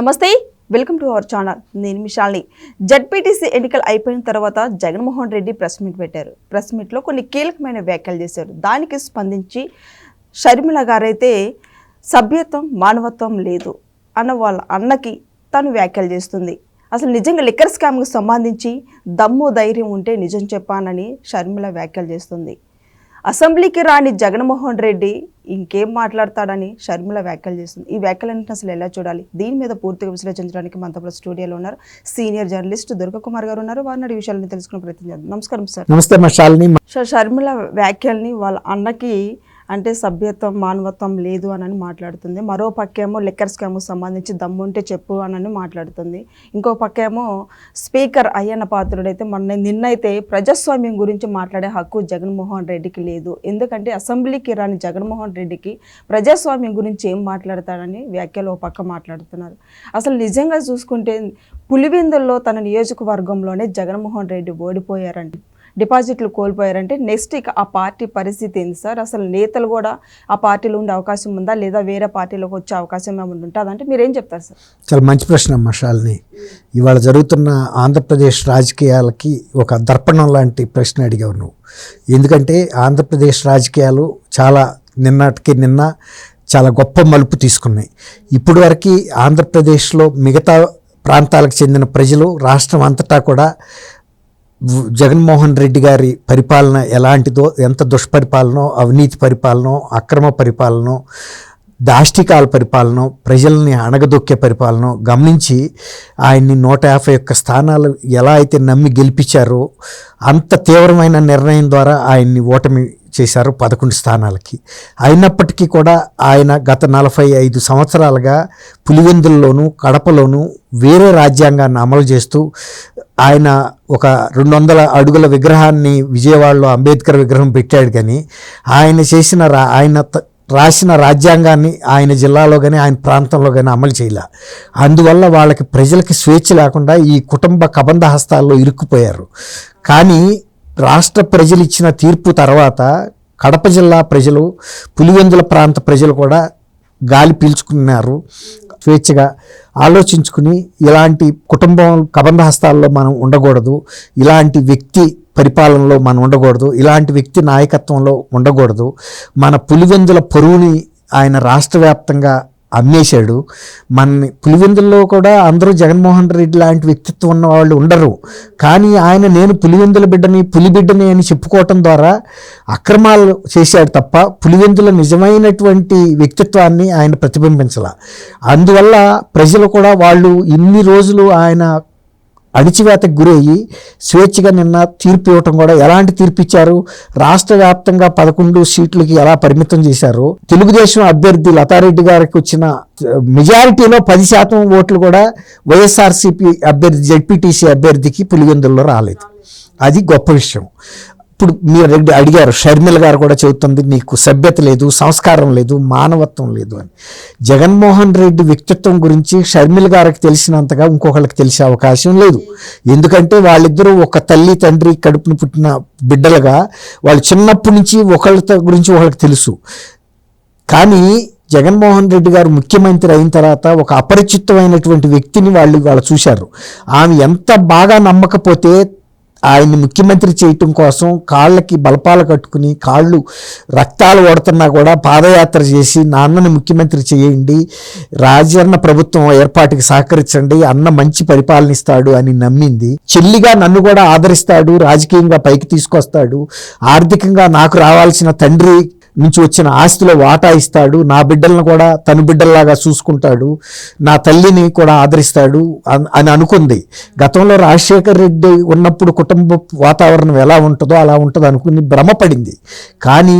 నమస్తే welcome to our channel. నేను మిషాల్ని ZPTC ఎన్నికలు అయిపోయిన తర్వాత జగన్మోహన్ రెడ్డి ప్రెస్ మీట్ పెట్టారు. ప్రెస్ మీట్లో కొన్ని కీలకమైన వ్యాఖ్యలు చేశారు. దానికి స్పందించి షర్మిల గారైతే సభ్యత్వం మానవత్వం లేదు అన్న వాళ్ళ అన్నకి తను వ్యాఖ్యలు చేస్తుంది. అసలు నిజంగా లిక్కర్ స్కామ్కి సంబంధించి దమ్ము ధైర్యం ఉంటే నిజం చెప్పానని షర్మిల వ్యాఖ్యలు చేస్తుంది. అసెంబ్లీకి రాని జగన్మోహన్ రెడ్డి ఇంకేం మాట్లాడతాడని షర్మిల వ్యాఖ్యలు చేస్తుంది. ఈ వ్యాఖ్యలన్నింటిని అసలు ఎలా చూడాలి? దీని మీద పూర్తిగా విశ్లేషించడానికి మనతో పాటు స్టూడియోలో ఉన్నారు సీనియర్ జర్నలిస్ట్ దుర్గకుమార్ గారు ఉన్నారు. వారిని విషయాలను తెలుసుకునే ప్రయత్నం చేద్దాం. నమస్కారం సార్. నమస్తే ష- షర్మిల వ్యాఖ్యల్ని వాళ్ళ అన్నకి అంటే సభ్యత్వం మానవత్వం లేదు అని మాట్లాడుతుంది. మరో పక్కేమో లిక్కర్ స్కామ్ సంబంధించి దమ్ముంటే చెప్పు అని మాట్లాడుతుంది. ఇంకో పక్కేమో స్పీకర్ అయ్యన్న పాత్రుడైతే మొన్న నిన్నైతే ప్రజాస్వామ్యం గురించి మాట్లాడే హక్కు జగన్మోహన్ రెడ్డికి లేదు. ఎందుకంటే అసెంబ్లీకి రాని జగన్మోహన్ రెడ్డికి ప్రజాస్వామ్యం గురించి ఏం మాట్లాడతాడని వ్యాఖ్యలు ఓ పక్క మాట్లాడుతున్నారు. అసలు నిజంగా చూసుకుంటే పులివెందుల్లో తన నియోజకవర్గంలోనే జగన్మోహన్ రెడ్డి ఓడిపోయారండి. డిపాజిట్లు కోల్పోయారంటే నెక్స్ట్ ఇక ఆ పార్టీ పరిస్థితి ఏంది సార్? అసలు నేతలు కూడా ఆ పార్టీలో ఉండే అవకాశం ఉందా? లేదా వేరే పార్టీలోకి వచ్చే అవకాశం ఏమైనా ఉంటుందా అంటే మీరేం చెప్తారు సార్? చాలా మంచి ప్రశ్న అమ్మ ఇవాళ జరుగుతున్న ఆంధ్రప్రదేశ్ రాజకీయాలకి ఒక దర్పణం లాంటి ప్రశ్న అడిగావు నువ్వు. ఎందుకంటే ఆంధ్రప్రదేశ్ రాజకీయాలు చాలా నిన్నటికి నిన్న చాలా గొప్ప మలుపు తీసుకున్నాయి. ఇప్పటి వరకు ఆంధ్రప్రదేశ్లో మిగతా ప్రాంతాలకు చెందిన ప్రజలు రాష్ట్రం అంతటా కూడా జగన్మోహన్ రెడ్డి గారి పరిపాలన ఎలాంటిదో ఎంత దుష్పరిపాలనో అవినీతి పరిపాలనో అక్రమ పరిపాలనో దాష్టికాల పరిపాలన ప్రజల్ని అణగదొక్కే పరిపాలన గమనించి ఆయన్ని నూట యాభై ఒక్క స్థానాలు ఎలా అయితే నమ్మి గెలిపించారో అంత తీవ్రమైన నిర్ణయం ద్వారా ఆయన్ని ఓటమి చేశారు పదకొండు స్థానాలకి. అయినప్పటికీ కూడా ఆయన గత నలభై ఐదు సంవత్సరాలుగా పులివెందుల్లోనూ కడపలోనూ వేరే రాజ్యాంగాన్ని అమలు చేస్తూ ఆయన ఒక రెండు వందల అడుగుల విగ్రహాన్ని విజయవాడలో అంబేద్కర్ విగ్రహం పెట్టాడు కానీ ఆయన చేసిన రా ఆయన త- రాసిన రాజ్యాంగాన్ని ఆయన జిల్లాలో కానీ ఆయన ప్రాంతంలో కానీ అమలు చేయలే. అందువల్ల వాళ్ళకి ప్రజలకి స్వేచ్ఛ లేకుండా ఈ కుటుంబ కబంధ హస్తాల్లో ఇరుక్కుపోయారు. కానీ రాష్ట్ర ప్రజలు ఇచ్చిన తీర్పు తర్వాత కడప జిల్లా ప్రజలు పులివెందుల ప్రాంత ప్రజలు కూడా గాలి పీల్చుకున్నారు. స్వేచ్ఛగా ఆలోచించుకుని ఇలాంటి కుటుంబం కబంధ హస్తాల్లో మనం ఉండకూడదు. ఇలాంటి వ్యక్తి పరిపాలనలో మనం ఉండకూడదు. ఇలాంటి వ్యక్తి నాయకత్వంలో ఉండకూడదు. మన పులివెందుల పొరువుని ఆయన రాష్ట్ర వ్యాప్తంగా అమ్మేశాడు. మన పులివెందుల్లో కూడా అందరూ జగన్మోహన్ రెడ్డి లాంటి వ్యక్తిత్వం ఉన్న వాళ్ళు ఉండరు. కానీ ఆయన నేను పులివెందుల బిడ్డని పులి బిడ్డని అని చెప్పుకోవటం ద్వారా అక్రమాలు చేశాడు తప్ప పులివెందుల నిజమైనటువంటి వ్యక్తిత్వాన్ని ఆయన ప్రతిబింబించాల. అందువల్ల ప్రజలు కూడా వాళ్ళు ఇన్ని రోజులు ఆయన అణిచివేతకు గురయ్యి స్వేచ్ఛగా నిన్న తీర్పు ఇవ్వటం కూడా ఎలాంటి తీర్పు ఇచ్చారు? రాష్ట్ర వ్యాప్తంగా పదకొండు సీట్లకి ఎలా పరిమితం చేశారు? తెలుగుదేశం అభ్యర్థి లతారెడ్డి గారికి వచ్చిన మెజారిటీలో పది శాతం ఓట్లు కూడా వైఎస్ఆర్సీపీ అభ్యర్థి జడ్పీటీసీ అభ్యర్థికి పులివెందుల్లో రాలేదు. అది గొప్ప విషయం. ఇప్పుడు మీరు రెడ్డి అడిగారు షర్మిల గారు కూడా చెబుతుంది నీకు సభ్యత లేదు సంస్కారం లేదు మానవత్వం లేదు అని. జగన్మోహన్ రెడ్డి వ్యక్తిత్వం గురించి షర్మిల గారికి తెలిసినంతగా ఇంకొకళ్ళకి తెలిసే అవకాశం లేదు. ఎందుకంటే వాళ్ళిద్దరూ ఒక తల్లి తండ్రి కడుపును పుట్టిన బిడ్డలుగా వాళ్ళు చిన్నప్పటి నుంచి ఒకళ్ళ గురించి ఒకళ్ళకి తెలుసు. కానీ జగన్మోహన్ రెడ్డి గారు ముఖ్యమంత్రి అయిన తర్వాత ఒక అపరిచితమైనటువంటి వ్యక్తిని వాళ్ళు వాళ్ళు చూశారు. ఆమె ఎంత బాగా నమ్మకపోతే ఆయన్ని ముఖ్యమంత్రి చేయటం కోసం కాళ్ళకి బలపాలు కట్టుకుని కాళ్ళు రక్తాలు ఓడుతున్నా కూడా పాదయాత్ర చేసి నాన్నని ముఖ్యమంత్రి చేయండి రాజన్న ప్రభుత్వం ఏర్పాటుకి సహకరించండి అన్న మంచి పరిపాలనిస్తాడు అని నమ్మింది. చెల్లిగా నన్ను కూడా ఆదరిస్తాడు రాజకీయంగా పైకి తీసుకొస్తాడు ఆర్థికంగా నాకు రావాల్సిన తండ్రి నుంచి వచ్చిన ఆస్తిలో వాటా ఇస్తాడు నా బిడ్డలను కూడా తన బిడ్డల్లాగా చూసుకుంటాడు నా తల్లిని కూడా ఆదరిస్తాడు అని అనుకుంది. గతంలో రాజశేఖర్ రెడ్డి ఉన్నప్పుడు కుటుంబ వాతావరణం ఎలా ఉంటుందో అలా ఉంటుంది అనుకుని భ్రమపడింది. కానీ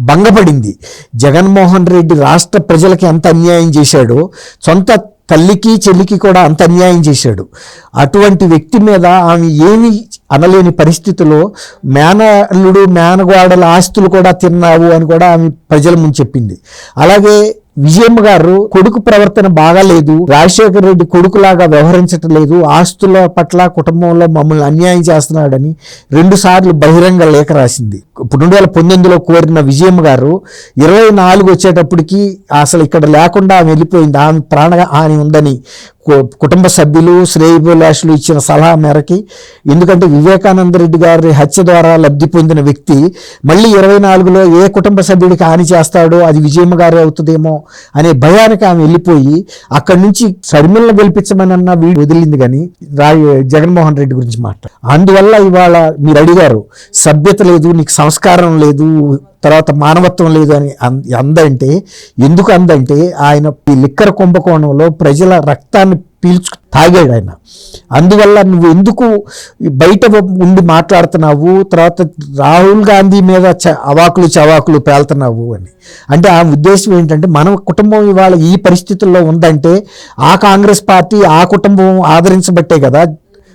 భంగపడింది. జగన్మోహన్ రెడ్డి రాష్ట్ర ప్రజలకి ఎంత అన్యాయం చేశాడో సొంత తల్లికి చెల్లికి కూడా అంత అన్యాయం చేశాడు. అటువంటి వ్యక్తి మీద ఆమె ఏమి అనలేని పరిస్థితిలో మేనల్లుడు మేనగోడల ఆస్తులు కూడా తిన్నావు అని కూడా ఆమె ప్రజల ముందు చెప్పింది. అలాగే విజయమ్మ గారు కొడుకు ప్రవర్తన బాగాలేదు రాజశేఖర రెడ్డి కొడుకులాగా వ్యవహరించటం లేదు ఆస్తుల పట్ల కుటుంబంలో మమ్మల్ని అన్యాయం చేస్తున్నాడని రెండు సార్లు బహిరంగ లేఖ రాసింది. ఇప్పుడు రెండు వేల పంతొమ్మిదిలో కోరిన విజయమ్మ గారు ఇరవై నాలుగు వచ్చేటప్పటికి అసలు ఇక్కడ లేకుండా ఆమె వెళ్ళిపోయింది. ఆమె ప్రాణ హాని ఉందని కుటుంబ సభ్యులు శ్రేయభిలాషులు ఇచ్చిన సలహా మేరకి. ఎందుకంటే వివేకానంద రెడ్డి గారి హత్య ద్వారా లబ్ధి పొందిన వ్యక్తి మళ్ళీ ఇరవై నాలుగులో ఏ కుటుంబ సభ్యుడికి హాని చేస్తాడో అది విజయమ్మ గారే అవుతుందేమో అనే భయానికి ఆమె వెళ్ళిపోయి అక్కడి నుంచి షర్మిలను గెలిపించమని అన్న వీడు వదిలింది కానీ రా జగన్మోహన్ రెడ్డి గురించి మాట్లాడు అందువల్ల ఇవాళ మీరు అడిగారు సభ్యత లేదు నీకు సంస్కారం లేదు తర్వాత మానవత్వం లేదు అని అందంటే ఎందుకు అందంటే ఆయన ఈ లిక్కర కుంభకోణంలో ప్రజల రక్తాన్ని పీల్చు తాగాడు ఆయన. అందువల్ల నువ్వు ఎందుకు బయట ఉండి మాట్లాడుతున్నావు? తర్వాత రాహుల్ గాంధీ మీద చ అవాకులు చవాకులు పేలుతున్నావు అని. అంటే ఆ ఉద్దేశం ఏంటంటే మన కుటుంబం ఇవాళ ఈ పరిస్థితుల్లో ఉందంటే ఆ కాంగ్రెస్ పార్టీ ఆ కుటుంబం ఆదరించబట్టే కదా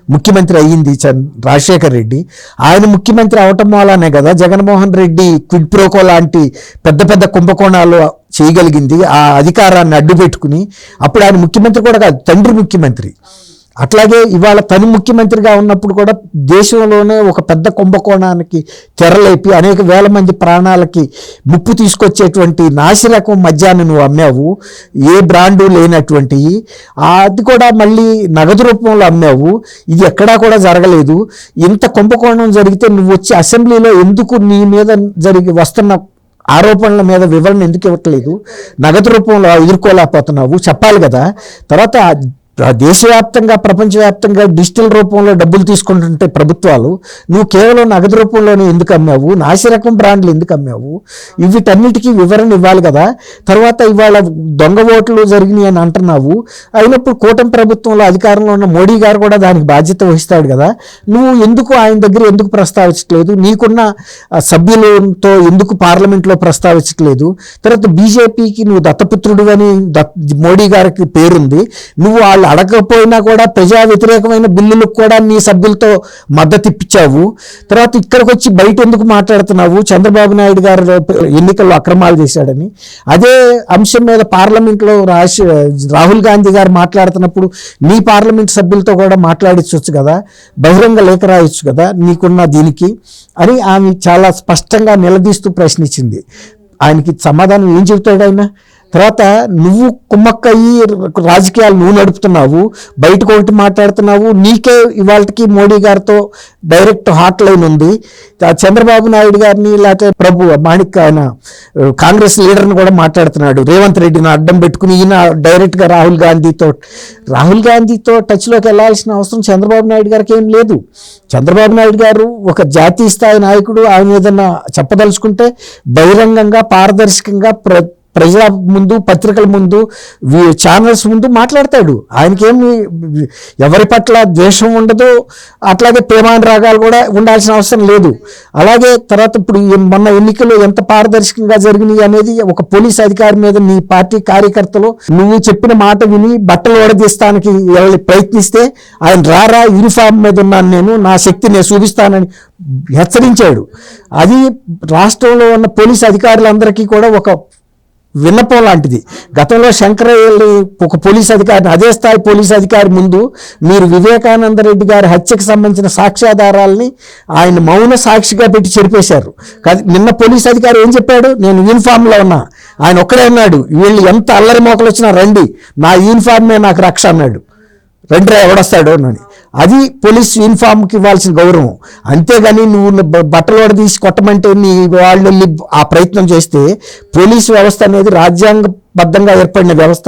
ముఖ్యమంత్రి అయ్యింది చంద్ రాజశేఖర్ రెడ్డి. ఆయన ముఖ్యమంత్రి అవటం వల్లనే కదా జగన్మోహన్ రెడ్డి క్విడ్ ప్రోకో లాంటి పెద్ద పెద్ద కుంభకోణాలు చేయగలిగింది. ఆ అధికారాన్ని అడ్డు పెట్టుకుని అప్పుడు ఆయన ముఖ్యమంత్రి కూడా కాదు తండ్రి ముఖ్యమంత్రి. అట్లాగే ఇవాళ తను ముఖ్యమంత్రిగా ఉన్నప్పుడు కూడా దేశంలోనే ఒక పెద్ద కుంభకోణానికి తెరలేపి అనేక వేల మంది ప్రాణాలకి ముప్పు తీసుకొచ్చేటువంటి నాసిరకం మద్యాన్ని నువ్వు అమ్మావు. ఏ బ్రాండు లేనటువంటి అది కూడా మళ్ళీ నగదు రూపంలో అమ్మావు. ఇది ఎక్కడా కూడా జరగలేదు. ఇంత కుంభకోణం జరిగితే నువ్వు వచ్చి అసెంబ్లీలో ఎందుకు నీ మీద జరిగి వస్తున్న ఆరోపణల మీద వివరణ ఎందుకు ఇవ్వట్లేదు? నగదు రూపంలో ఎదుర్కోలేకపోతున్నావు. చెప్పాలి కదా. తర్వాత దేశవ్యాప్తంగా ప్రపంచవ్యాప్తంగా డిజిటల్ రూపంలో డబ్బులు తీసుకుంటుంటే ప్రభుత్వాలు నువ్వు కేవలం నగదు రూపంలోనే ఎందుకు అమ్మావు? నాసిరకం బ్రాండ్లు ఎందుకు అమ్మావు? వీటన్నిటికీ వివరణ ఇవ్వాలి కదా? తర్వాత ఇవాళ దొంగ ఓట్లు జరిగినాయి అని అంటున్నావు. అయినప్పుడు కూటమి ప్రభుత్వంలో అధికారంలో ఉన్న మోడీ గారు కూడా దానికి బాధ్యత వహిస్తాడు కదా? నువ్వు ఎందుకు ఆయన దగ్గర ఎందుకు ప్రస్తావించట్లేదు? నీకున్న సభ్యులతో ఎందుకు పార్లమెంట్లో ప్రస్తావించట్లేదు? తర్వాత బీజేపీకి నువ్వు దత్తపుత్రుడు అని దత్ మోడీ గారికి పేరుంది. నువ్వు వాళ్ళు అడగకపోయినా కూడా ప్రజా వ్యతిరేకమైన బిల్లులకు కూడా నీ సభ్యులతో మద్దతు ఇప్పించావు తర్వాత ఇక్కడికి వచ్చి బయట ఎందుకు మాట్లాడుతున్నావు? చంద్రబాబు నాయుడు గారు ఎన్నికల్లో అక్రమాలు చేశాడని. అదే అంశం మీద పార్లమెంట్లో రాష్ రాహుల్ గాంధీ గారు మాట్లాడుతున్నప్పుడు నీ పార్లమెంట్ సభ్యులతో కూడా మాట్లాడించవచ్చు కదా. బహిరంగ లేఖ రాయొచ్చు కదా నీకున్న దీనికి అని ఆమె చాలా స్పష్టంగా నిలదీస్తూ ప్రశ్నించింది. ఆయనకి సమాధానం ఏం చెబుతాడు ఆయన? తర్వాత నువ్వు కుమ్మక్కయ్యి రాజకీయాలు నువ్వు నడుపుతున్నావు బయటకు ఒకటి మాట్లాడుతున్నావు నీకే ఇవాళకి మోడీ గారితో డైరెక్ట్ హాట్ లైన్ ఉంది. చంద్రబాబు నాయుడు గారిని లేకపోతే ప్రభు మాణిక్ ఆయన కాంగ్రెస్ లీడర్ని కూడా మాట్లాడుతున్నాడు. రేవంత్ రెడ్డిని అడ్డం పెట్టుకుని ఈయన డైరెక్ట్గా రాహుల్ గాంధీతో రాహుల్ గాంధీతో టచ్లోకి వెళ్ళాల్సిన అవసరం చంద్రబాబు నాయుడు గారికి ఏం లేదు. చంద్రబాబు నాయుడు గారు ఒక జాతీయ స్థాయి నాయకుడు ఆయన ఏదన్నా చెప్పదలుచుకుంటే బహిరంగంగా పారదర్శకంగా ప్ర ప్రజల ముందు పత్రికల ముందు ఛానల్స్ ముందు మాట్లాడతాడు. ఆయనకేమి ఎవరి పట్ల ద్వేషం ఉండదు అట్లాగే ప్రేమానురాగాలు కూడా ఉండాల్సిన అవసరం లేదు. అలాగే తర్వాత ఇప్పుడు మొన్న ఎన్నికలు ఎంత పారదర్శకంగా జరిగినాయి అనేది ఒక పోలీస్ అధికారి మీద నీ పార్టీ కార్యకర్తలు నువ్వు చెప్పిన మాట విని బట్టలు ఓడదీస్తానికి ఎవరి ప్రయత్నిస్తే ఆయన రారా యూనిఫామ్ మీద ఉన్నాను నేను నా శక్తి నేను చూపిస్తానని హెచ్చరించాడు. అది రాష్ట్రంలో ఉన్న పోలీస్ అధికారులందరికీ కూడా ఒక విన్నపం లాంటిది. గతంలో శంకరయ్య ఒక పోలీస్ అధికారిని అదే స్థాయి పోలీస్ అధికారి ముందు మీరు వివేకానంద రెడ్డి గారి హత్యకు సంబంధించిన సాక్ష్యాధారాలని ఆయన మౌన సాక్షిగా పెట్టి చెరిపేశారు. నిన్న పోలీస్ అధికారి ఏం చెప్పాడు? నేను యూనిఫామ్లో ఉన్నా. ఆయన ఒక్కడే అన్నాడు వీళ్ళు ఎంత అల్లరి మోకలు వచ్చినా రండి నా యూనిఫామే నాకు రక్ష అన్నాడు. రండి ఎవడొస్తాడు? అని అది పోలీస్ యూనిఫామ్కి ఇవ్వాల్సిన గౌరవం. అంతేగాని నువ్వు బట్టలు తీసి కొట్టమంటే నీ వాళ్ళు వెళ్ళి ఆ ప్రయత్నం చేస్తే పోలీసు వ్యవస్థ అనేది రాజ్యాంగబద్ధంగా ఏర్పడిన వ్యవస్థ.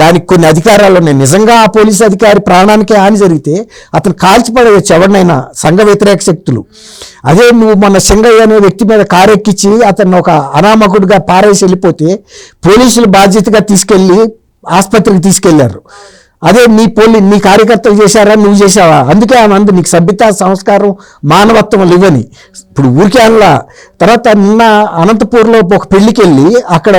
దానికి కొన్ని అధికారాలు ఉన్నాయి. నిజంగా ఆ పోలీసు అధికారి ప్రాణానికి హాని జరిగితే అతను కాల్చిపడవచ్చు ఎవరినైనా సంఘ వ్యతిరేక శక్తులు. అదే నువ్వు మన సింగయ్య అనే వ్యక్తి మీద కారెక్కించి అతను ఒక అనామకుడిగా పారేసి వెళ్ళిపోతే పోలీసులు బాధ్యతగా తీసుకెళ్ళి ఆసుపత్రికి తీసుకెళ్ళారు. అదే నీ పోలి నీ కార్యకర్తలు చేశారా నువ్వు చేశావా? అందుకే ఆమె అందు నీకు సభ్యత సంస్కారం మానవత్వం ఇవ్వని ఇప్పుడు ఊరికే అనలా. తర్వాత నిన్న అనంతపూర్లో ఒక పెళ్ళికి వెళ్ళి అక్కడ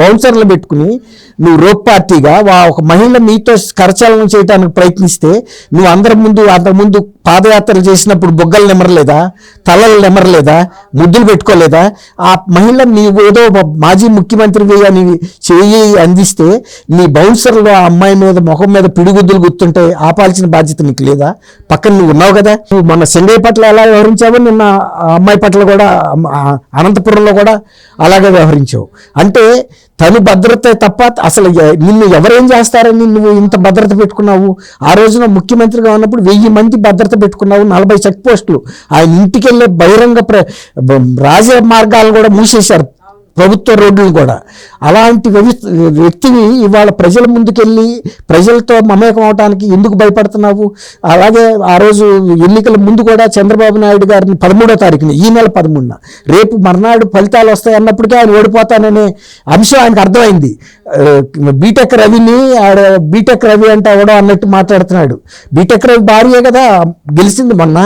బౌన్సర్లు పెట్టుకుని నువ్వు రోప్ పార్టీగా వా ఒక మహిళ మీతో కరచాలనం చేయడానికి ప్రయత్నిస్తే నువ్వు అందరి ముందు అంతకుముందు పాదయాత్రలు చేసినప్పుడు బొగ్గలు నిమ్మరలేదా? తలలు నెమరలేదా? ముద్దులు పెట్టుకోలేదా? ఆ మహిళ నీవు ఏదో మాజీ ముఖ్యమంత్రివి అని చేయి అందిస్తే నీ బౌన్సర్లో ఆ అమ్మాయి మీద ముఖం మీద పిడిగుద్దులు గుర్తుంటే ఆపాల్సిన బాధ్యత నీకు లేదా? పక్కన నువ్వు ఉన్నావు కదా. నువ్వు మొన్న సింగయ్య పట్ల ఎలా వ్యవహరించావో నిన్న అమ్మాయి పట్ల కూడా అనంతపురంలో కూడా అలాగే వ్యవహరించావు. అంటే తను భద్రత తప్ప అసలు నిన్ను ఎవరేం చేస్తారని నువ్వు ఇంత భద్రత పెట్టుకున్నావు? ఆ రోజున ముఖ్యమంత్రిగా ఉన్నప్పుడు వెయ్యి మంది భద్రత పెట్టుకున్నావు నలభై చెక్ పోస్టులు. ఆయన ఇంటికి వెళ్ళే బహిరంగ ప్ర రాజ మార్గాలు కూడా మూసేశారు. ప్రభుత్వ రోడ్లు కూడా. అలాంటి వ్యక్తిని ఇవాళ ప్రజల ముందుకెళ్ళి ప్రజలతో మమేకం అవడానికి ఎందుకు భయపడుతున్నావు? అలాగే ఆ రోజు ఎన్నికల ముందు కూడా చంద్రబాబు నాయుడు గారిని పదమూడో తారీఖున ఈ నెల పదమూడున రేపు మర్నాడు ఫలితాలు వస్తాయి అన్నప్పటికీ ఆయన ఓడిపోతాననే అంశం ఆయనకు అర్థమైంది. బీటెక్ రవిని ఆడ బీటెక్ రవి అంటే ఎవడో అన్నట్టు మాట్లాడుతున్నాడు. బీటెక్ రవి భార్యే కదా గెలిచింది మొన్న.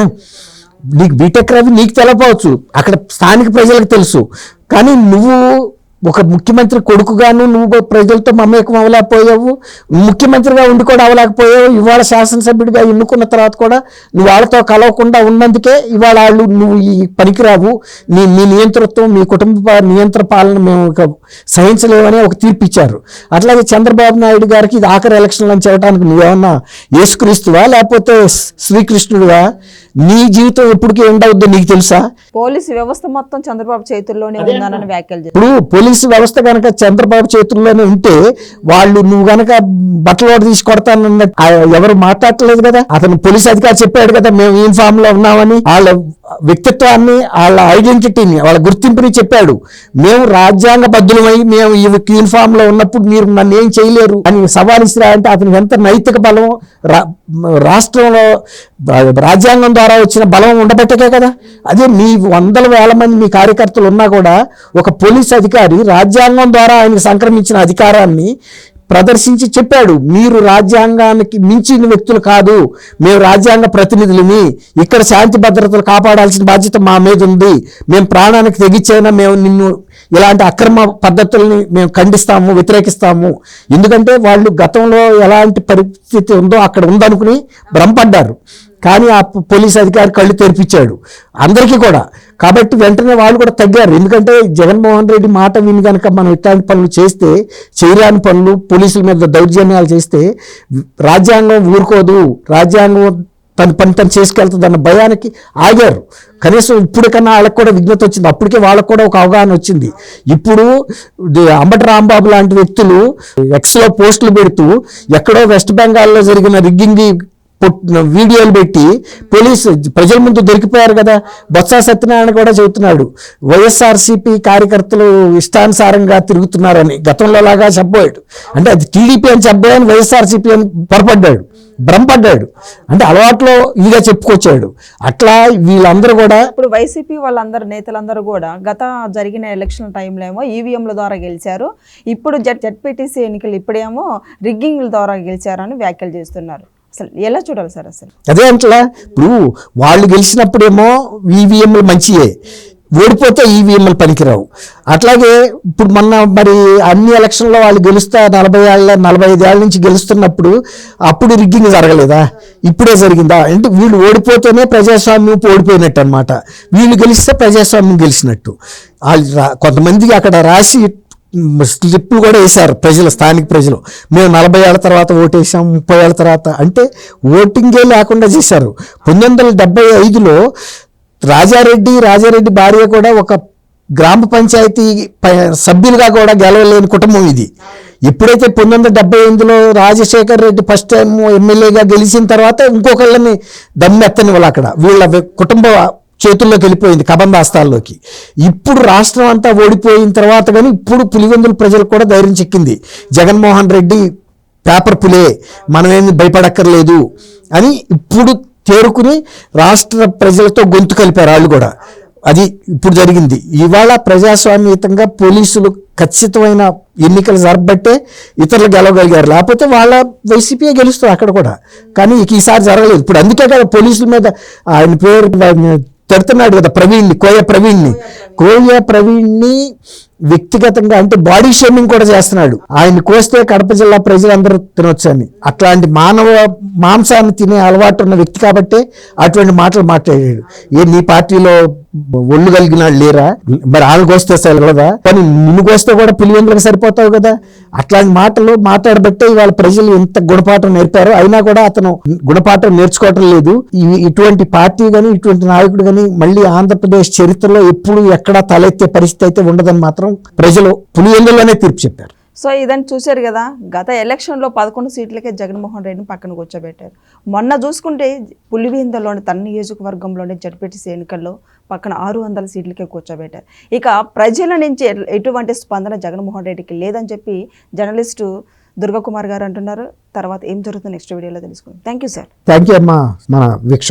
నీకు బీటెక్ రవి నీకు తెలపవచ్చు. అక్కడ స్థానిక ప్రజలకు తెలుసు. కానీ నువ్వు ఒక ముఖ్యమంత్రి కొడుకుగాను నువ్వు ప్రజలతో మమేకం అవ్వలేకపోయావు. ముఖ్యమంత్రిగా ఉండి కూడా అవ్వలేకపోయావు. ఇవాళ శాసనసభ్యుడిగా ఎన్నుకున్న తర్వాత కూడా నువ్వు వాళ్ళతో కలవకుండా ఉన్నందుకే ఇవాళ వాళ్ళు నువ్వు ఈ పనికిరావు. నీ మీ నియంతృత్వం మీ కుటుంబ పా- నియంత్రణ పాలన మేము సహించలేమని ఒక తీర్పు ఇచ్చారు. అట్లాగే చంద్రబాబు నాయుడు గారికి ఇది ఆఖరి ఎలక్షన్లను చేయడానికి నువ్వేమన్నా యేసుక్రీస్తువా లేకపోతే శ్రీకృష్ణుడివా? నీ జీవితం ఎప్పటికీ ఎండవుద్దో నీకు తెలుసా? పోలీసు వ్యవస్థ మొత్తం చంద్రబాబు చేతుల్లోనే ఉందనని వ్యాఖ్యలు ఇప్పుడు పోలీసు వ్యవస్థ కనుక చంద్రబాబు చేతుల్లోనే ఉంటే వాళ్ళు నువ్వు గనక బట్టలు తీసి కొడతానన్నట్టు ఎవరు మాట్లాడలేదు కదా? అతను పోలీస్ అధికారి చెప్పాడు కదా మేము యూనిఫామ్లో ఉన్నామని. వాళ్ళ వ్యక్తిత్వాన్ని వాళ్ళ ఐడెంటిటీని వాళ్ళ గుర్తింపుని చెప్పాడు. మేము రాజ్యాంగ బద్దులమై మేము ఈ యూనిఫామ్లో ఉన్నప్పుడు మీరు నన్ను ఏం చేయలేరు? అని సవాల్ ఇసిరా అంటే అతనికి ఎంత నైతిక బలం రా- రాష్ట్రంలో రాజ్యాంగం ద్వారా వచ్చిన బలం ఉండబట్టకే కదా? అదే మీ వందల వేల మంది మీ కార్యకర్తలు ఉన్నా కూడా ఒక పోలీస్ అధికారి రాజ్యాంగం ద్వారా ఆయనకు సంక్రమించిన అధికారాన్ని ప్రదర్శించి చెప్పాడు మీరు రాజ్యాంగానికి మించిన వ్యక్తులు కాదు మేము రాజ్యాంగ ప్రతినిధులని ఇక్కడ శాంతి భద్రతలు కాపాడాల్సిన బాధ్యత మా మీద ఉంది. మేము ప్రాణానికి తెగించైనా మేము నిన్ను ఇలాంటి అక్రమ పద్ధతుల్ని మేము ఖండిస్తాము వ్యతిరేకిస్తాము. ఎందుకంటే వాళ్ళు గతంలో ఎలాంటి పరిస్థితి ఉందో అక్కడ ఉందనుకుని భ్రమపడ్డారు. కానీ ఆ పోలీస్ అధికారి కళ్ళు తెరిపించాడు. అందరికీ కూడా కాబట్టి వెంటనే వాళ్ళు కూడా తగ్గారు. ఎందుకంటే జగన్మోహన్ రెడ్డి మాట విని కనుక మనం ఇట్లాంటి పనులు చేస్తే చేయరాని పనులు పోలీసుల మీద దౌర్జన్యాలు చేస్తే రాజ్యాంగం ఊరుకోదు. రాజ్యాంగం తన పని తను చేసుకెళ్తుంది అన్న భయానికి ఆగారు. కనీసం ఇప్పటికన్నా వాళ్ళకి కూడా విజ్ఞత వచ్చింది. అప్పటికే వాళ్ళకు కూడా ఒక అవగాహన వచ్చింది. ఇప్పుడు అంబట అంబటి రాంబాబు లాంటి వ్యక్తులు ఎక్స్లో పోస్టులు పెడుతూ ఎక్కడో వెస్ట్ బెంగాల్లో జరిగిన రిగ్గింగ్ వీడియోలు పెట్టి పోలీసు ప్రజల ముందు దొరికిపోయారు కదా. బొత్స సత్యనారాయణ కూడా చెబుతున్నాడు. వైఎస్ఆర్సీపీ కార్యకర్తలు ఇష్టానుసారంగా తిరుగుతున్నారని గతంలో లాగా చెప్పబోయాడు. అంటే అది టీడీపీ అని చెప్పబోయని వైఎస్ఆర్సీపీ అని పొరపడ్డాడు భ్రమపడ్డాడు. అంటే అలవాట్లో ఇదిగా చెప్పుకొచ్చాడు. అట్లా వీళ్ళందరూ కూడా ఇప్పుడు వైసీపీ వాళ్ళందరూ నేతలందరూ కూడా గత జరిగిన ఎలక్షన్ టైంలో ఏమో ఈవీఎంల ద్వారా గెలిచారు. ఇప్పుడు జడ్ జడ్పీటీసీ ఎన్నికలు ఇప్పుడేమో రిగ్గింగ్ల ద్వారా గెలిచారని వ్యాఖ్యలు చేస్తున్నారు. అసలు ఎలా చూడాలి సార్ అసలు? అదే అంటలా ఇప్పుడు వాళ్ళు గెలిచినప్పుడేమో ఈవీఎంలు మంచియే. ఓడిపోతే ఈవీఎంలు పనికిరావు. అట్లాగే ఇప్పుడు మొన్న మరి అన్ని ఎలక్షన్లో వాళ్ళు గెలుస్తా నలభై ఏళ్ళ నలభై ఐదు ఏళ్ళ నుంచి గెలుస్తున్నప్పుడు అప్పుడు రిగ్గింగ్ జరగలేదా? ఇప్పుడే జరిగిందా? అంటే వీళ్ళు ఓడిపోతేనే ప్రజాస్వామ్యం ఓడిపోయినట్టు అనమాట వీళ్ళు గెలిస్తే ప్రజాస్వామ్యం గెలిచినట్టు. వాళ్ళు రా- కొంతమందికి అక్కడ రాసి స్లిప్లు కూడా వేశారు ప్రజలు స్థానిక ప్రజలు. మేము నలభై ఏళ్ళ తర్వాత ఓటేసాం ముప్పై ఏళ్ళ తర్వాత అంటే ఓటింగే లేకుండా చేశారు. పంతొమ్మిది వందల డెబ్బై ఐదులో రాజారెడ్డి రాజారెడ్డి భార్య కూడా ఒక గ్రామ పంచాయతీ సభ్యులుగా కూడా గెలవలేని కుటుంబం ఇది. ఎప్పుడైతే పంతొమ్మిది వందల డెబ్బై ఎనిమిదిలో రాజశేఖర్ రెడ్డి ఫస్ట్ టైం ఎమ్మెల్యేగా గెలిచిన తర్వాత ఇంకొకళ్ళని దమ్మెత్తని వాళ్ళు అక్కడ. వీళ్ళ కుటుంబ చేతుల్లోకి వెళ్ళిపోయింది కబందాస్తాల్లోకి ఇప్పుడు రాష్ట్రం అంతా ఓడిపోయిన తర్వాత కానీ ఇప్పుడు పులివెందుల ప్రజలకు కూడా ధైర్యం చిక్కింది. జగన్మోహన్ రెడ్డి పేపర్ పులే మనమేమి భయపడక్కర్లేదు అని ఇప్పుడు తేరుకుని రాష్ట్ర ప్రజలతో గొంతు కలిపారు వాళ్ళు కూడా. అది ఇప్పుడు జరిగింది. ఇవాళ ప్రజాస్వామ్యతంగా పోలీసులు ఖచ్చితమైన ఎన్నికలు జరపబట్టే ఇతరులు గెలవగలిగారు. లేకపోతే వాళ్ళ వైసీపీ గెలుస్తారు అక్కడ కూడా. కానీ ఈసారి జరగలేదు. ఇప్పుడు అందుకే కదా పోలీసుల మీద ఆయన పేరు తిడుతున్నాడు కదా ప్రవీణ్ని కోయ ప్రవీణ్ని. కోయ ప్రవీణ్ని వ్యక్తిగతంగా అంటే బాడీ షేమింగ్ కూడా చేస్తున్నాడు. ఆయన కోస్తే కడప జిల్లా ప్రజలందరూ తినొచ్చు అని అట్లాంటి మానవ మాంసాన్ని తినే అలవాటు ఉన్న వ్యక్తి కాబట్టి అటువంటి మాటలు మాట్లాడాడు. ఏ నీ పార్టీలో ఒళ్ళు కలిగిన వాళ్ళు లేరా? మరి వాళ్ళు అసలు కదా? కానీ నిన్ను కూడా పిలివెందులకు సరిపోతావు కదా? అట్లాంటి మాటలు మాట్లాడబట్టే వాళ్ళ ప్రజలు ఎంత గుణపాఠం నేర్పారు అయినా కూడా అతను గుణపాఠం నేర్చుకోవటం లేదు. ఇటువంటి పార్టీ కానీ ఇటువంటి నాయకుడు కానీ మళ్ళీ ఆంధ్రప్రదేశ్ చరిత్రలో ఎప్పుడు ఎక్కడా తలెత్తే పరిస్థితి అయితే ఉండదని మాత్రం ప్రజలు పులివెందులోనే తీర్పు చెప్పారు. సో ఇదని చూశారు కదా గత ఎలక్షన్లో పదకొండు సీట్లకే జగన్మోహన్ రెడ్డిని పక్కన కూర్చోబెట్టారు. మొన్న చూసుకుంటే పులివెందులోని తన నియోజకవర్గంలోని జడ్పీటీసీ ఎన్నికల్లో పక్కన ఆరు వందల సీట్లకే కూర్చోబెట్టారు. ఇక ప్రజల నుంచి ఎటువంటి స్పందన జగన్మోహన్ రెడ్డికి లేదని చెప్పి జర్నలిస్టు దుర్గకుమార్ గారు అంటున్నారు. తర్వాత ఏం జరుగుతుంది నెక్స్ట్ వీడియోలో తెలుసుకుందాం. Thank you sir. Thank you అమ్మా మన వీక్ష